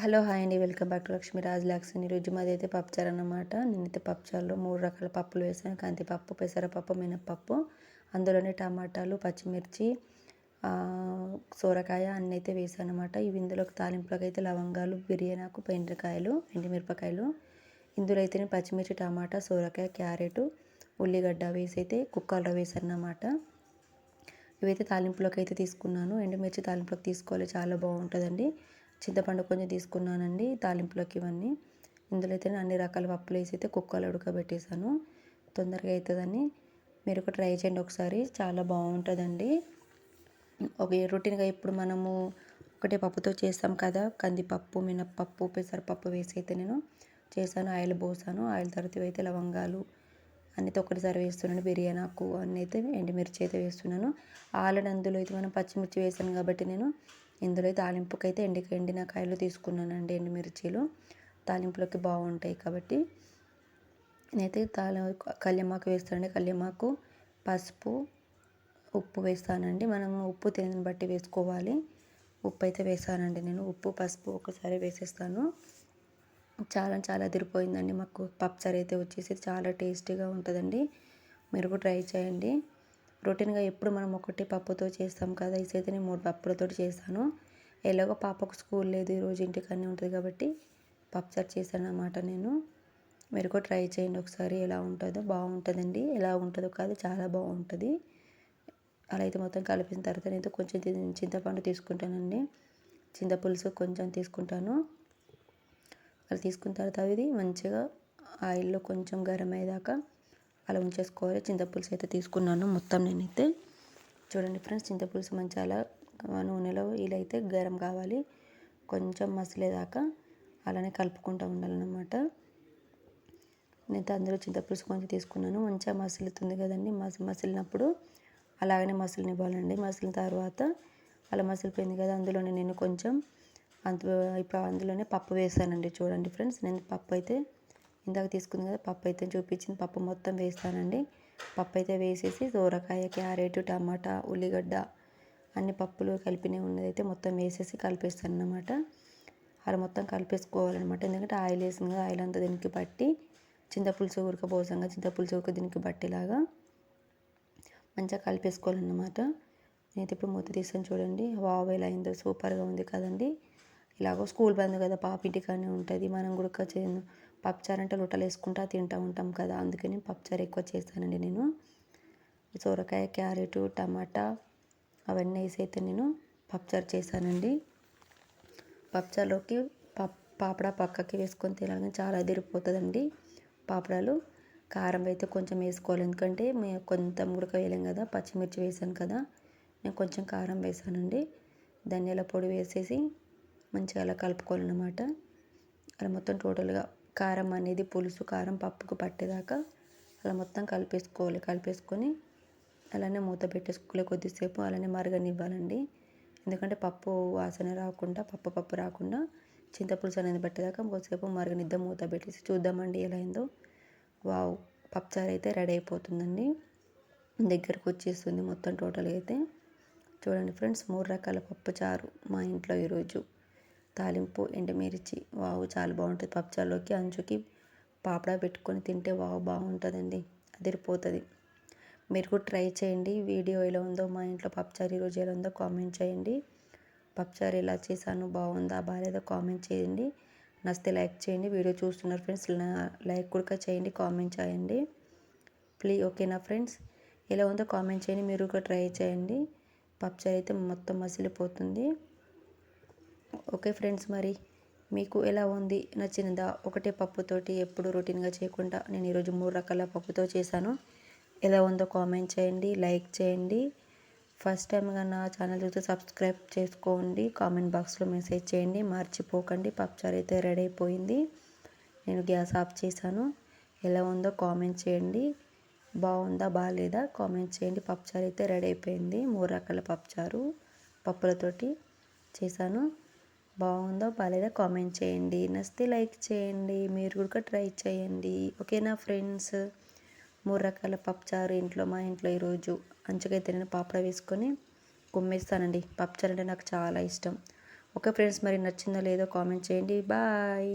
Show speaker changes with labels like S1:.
S1: Hello hi అండి welcome back to Lakshmi Raj lakhs. ఈరోజు మాది అయితే పప్పుచారు అన్నమాట. నేనైతే పప్పుచారులో మూడు రకాల పప్పులు వేసాను. కందిపప్పు పెసరపప్పు మినప్పప్పు. అందులోనే టమాటాలు పచ్చిమిర్చి సోరకాయ అన్నీ అయితే వేసాను అనమాట ఇవి ఇందులో తాలింపులకు అయితే లవంగాలు బిర్యానాకు ఎండ్రకాయలు ఎండుమిరపకాయలు. ఇందులో అయితే నేను పచ్చిమిర్చి టమాటా సోరకాయ క్యారెట్ ఉల్లిగడ్డ వేసి అయితే కుక్కర్లో వేసాను అన్నమాట. ఇవైతే తాలింపులోకి అయితే తీసుకున్నాను. ఎండుమిర్చి తాలింపులోకి తీసుకోవాలి చాలా బాగుంటుందండి. చింతపండు కొంచెం తీసుకున్నానండి తాలింపులోకి ఇవన్నీ. ఇందులో అయితే అన్ని రకాల పప్పులు వేసి అయితే కుక్కలు ఉడకబెట్టేశాను. తొందరగా అవుతుందని మీరు ఒక ట్రై చేయండి ఒకసారి చాలా బాగుంటుందండి. ఒక రొటీన్గా ఇప్పుడు మనము ఒకటే పప్పుతో చేస్తాం కదా కందిపప్పు మినప్పప్పు పెసరపప్పు వేసి అయితే నేను చేశాను ఆయిల్ పోసాను. ఆయిల్ తర్వాత అయితే లవంగాలు అన్నైతే ఒకటిసారి వేస్తున్నాను బిర్యానీ ఆకు అన్నీ అయితే ఎండుమిర్చి అయితే వేస్తున్నాను. ఆల్రెడీ అందులో అయితే మనం పచ్చిమిర్చి వేసాను కాబట్టి నేను ఇందులో తాలింపుకి అయితే ఎండి ఎండిన కాయలు తీసుకున్నానండి ఎండుమిర్చీలు తాలింపులోకి బాగుంటాయి కాబట్టి నేనైతే తాలి కళ్యమాకు వేస్తానండి. కళ్యమాకు పసుపు ఉప్పు వేస్తానండి. మనం ఉప్పు తినని బట్టి వేసుకోవాలి. ఉప్పు అయితే వేసానండి నేను. ఉప్పు పసుపు ఒకసారి వేసేస్తాను. చాలా చాలా అదిరిపోయిందండి. మాకు పప్సర్ అయితే వచ్చేసి చాలా టేస్టీగా ఉంటుందండి. మీరు కూడా ట్రై చేయండి. రొటీన్గా ఎప్పుడు మనం ఒకటి పప్పుతో చేస్తాం కదా ఈసైతే నేను మూడు పప్పులతో చేశాను. ఎలాగో పాపకు స్కూల్ లేదు ఈరోజు ఇంటికన్నీ ఉంటుంది కాబట్టి పప్సర్ చేశాను అన్నమాట నేను. మీరు కూడా ట్రై చేయండి ఒకసారి ఎలా ఉంటుందో. బాగుంటుందండి. ఎలా ఉంటుందో కాదు చాలా బాగుంటుంది. అలా అయితే మొత్తం కలిపిన తర్వాత నేను కొంచెం చింతపండు తీసుకుంటానండి. చింతపులుసు కొంచెం తీసుకుంటాను. అలా తీసుకున్న తర్వాత ఇది మంచిగా ఆయిల్లో కొంచెం గరం అయ్యేదాకా అలా ఉంచేసుకోవాలి. చింతపులుసు అయితే తీసుకున్నాను మొత్తం నేనైతే. చూడండి ఫ్రెండ్స్ చింతపులుసు మంచిగా అలా నూనెలో ఇలా అయితే గరం కావాలి. కొంచెం మసిలేదాకా అలానే కలుపుకుంటూ ఉండాలన్నమాట. నేను అందులో చింతపులుసు కొంచెం తీసుకున్నాను. మంచిగా మసులుతుంది కదండి. మసి మసిలినప్పుడు అలాగనే మసలనివ్వాలండి. మసిలిన తర్వాత అలా మసిలిపోయింది కదా అందులోనే నేను కొంచెం అందులో ఇప్పుడు అందులోనే పప్పు వేసానండి. చూడండి ఫ్రెండ్స్ నేను పప్పు అయితే ఇందాక తీసుకుంది కదా పప్పు అయితే చూపించింది. పప్పు మొత్తం వేస్తానండి. పప్పు అయితే వేసేసి సోరకాయ క్యారెట్ టమాటా ఉల్లిగడ్డ అన్ని పప్పులు కలిపినవి ఉన్నదైతే మొత్తం వేసేసి కలిపేస్తాను అనమాట అలా మొత్తం కలిపేసుకోవాలన్నమాట. ఎందుకంటే ఆయిల్ వేసింది కదా ఆయిల్ అంతా దీనికి పట్టి చింతపులుసు ఉడకపోసంగా చింతపులుసు ఉరక దీనికి పట్టేలాగా మంచిగా కలిపేసుకోవాలన్నమాట. నేనైతే ఇప్పుడు మూత తీసాను చూడండి. వావ్ ఎలా అయిందో సూపర్గా ఉంది కదండి. ఇలాగో స్కూల్ బంద్ కదా పాప ఇంటికానే ఉంటుంది. మనం కూడా పప్పుచారు అంటే లొట్టలు వేసుకుంటా తింటూ ఉంటాం కదా. అందుకని పప్పుచారు ఎక్కువ చేస్తానండి నేను. సొరకాయ క్యారెట్ టమాటా అవన్నీ వేసి అయితే నేను పప్పుచారు చేశానండి పప్పుచారులోకి పప్ పాపడా పక్కకి వేసుకొని తినాలని చాలా అదిరిపోతుందండి పాపడాలు. కారం అయితే కొంచెం వేసుకోవాలి. ఎందుకంటే మేము కొంత ముడక వేయలేం కదా పచ్చిమిర్చి వేసాను కదా. నేను కొంచెం కారం వేసానండి. ధనియాల పొడి వేసేసి మంచిగా అలా కలుపుకోవాలన్నమాట. అలా మొత్తం టోటల్గా కారం అనేది పులుసు కారం పప్పుకు పట్టేదాకా అలా మొత్తం కలిపేసుకోవాలి. కలిపేసుకొని అలానే మూత పెట్టేసుకోలే కొద్దిసేపు అలానే మరగనివ్వాలండి. ఎందుకంటే పప్పు వాసన రాకుండా పప్పు పప్పు రాకుండా చింతపులుసు అనేది పెట్టేదాకా కొద్దిసేపు మరగనిద్దాం మూత పెట్టేసి చూద్దామండి ఎలా అయిందో. వావ్! పప్పుచారు అయితే రెడీ అయిపోతుందండి. దగ్గరకు వచ్చేస్తుంది మొత్తం టోటల్గా అయితే. చూడండి ఫ్రెండ్స్ మూడు రకాల పప్పుచారు మా ఇంట్లో ఈరోజు. తాలింపు ఎండుమిర్చి వావు చాలా బాగుంటుంది. పప్పుచారులోకి అంచుకి పాపడా పెట్టుకొని తింటే వావు బాగుంటుందండి. అదిరిపోతుంది. మీరు కూడా ట్రై చేయండి. వీడియో ఎలా ఉందో మా ఇంట్లో పప్పుచారు ఈరోజు ఎలా ఉందో కామెంట్ చేయండి. పప్పుచారు ఎలా చేశాను బాగుందా బాగాలేదో కామెంట్ చేయండి. నచ్చితే లైక్ చేయండి. వీడియో చూస్తున్నారు ఫ్రెండ్స్ లైక్ కూడా చేయండి కామెంట్ చేయండి. ప్లీజ్ ఓకేనా ఫ్రెండ్స్? ఎలా ఉందో కామెంట్ చేయండి. మీరు కూడా ట్రై చేయండి. పప్పుచారు అయితే మొత్తం మసిలిపోతుంది. ఓకే ఫ్రెండ్స్ మరి మీకు ఎలా ఉంది? నచ్చినదా ఒకటే పప్పుతోటి ఎప్పుడు రొటీన్గా చేయకుండా నేను ఈరోజు మూడు రకాల పప్పుతో చేశాను. ఎలా ఉందో కామెంట్ చేయండి లైక్ చేయండి. ఫస్ట్ టైంగా నా ఛానల్ చూస్తే సబ్స్క్రైబ్ చేసుకోండి. కామెంట్ బాక్స్లో మెసేజ్ చేయండి. మర్చిపోకండి పప్పుచారు అయితే రెడీ అయిపోయింది. నేను గ్యాస్ ఆఫ్ చేశాను. ఎలా ఉందో కామెంట్ చేయండి. బాగుందా బాగాలేదా కామెంట్ చేయండి. పప్పుచారు అయితే రెడీ అయిపోయింది. మూడు రకాల పప్పుచారు పప్పులతోటి చేశాను. బాగుందో బాగాలేదో కామెంట్ చేయండి. నచ్చితే లైక్ చేయండి. మీరు కూడా ట్రై చేయండి. ఓకేనా ఫ్రెండ్స్? మూడు రకాల పప్పుచారు ఇంట్లో మా ఇంట్లో ఈరోజు అంచుకైతే నేను పాపడ వేసుకొని కుమ్మేస్తానండి. పప్పుచారు అంటే నాకు చాలా ఇష్టం. ఓకే ఫ్రెండ్స్ మరి నచ్చిందో లేదో కామెంట్ చేయండి. బాయ్.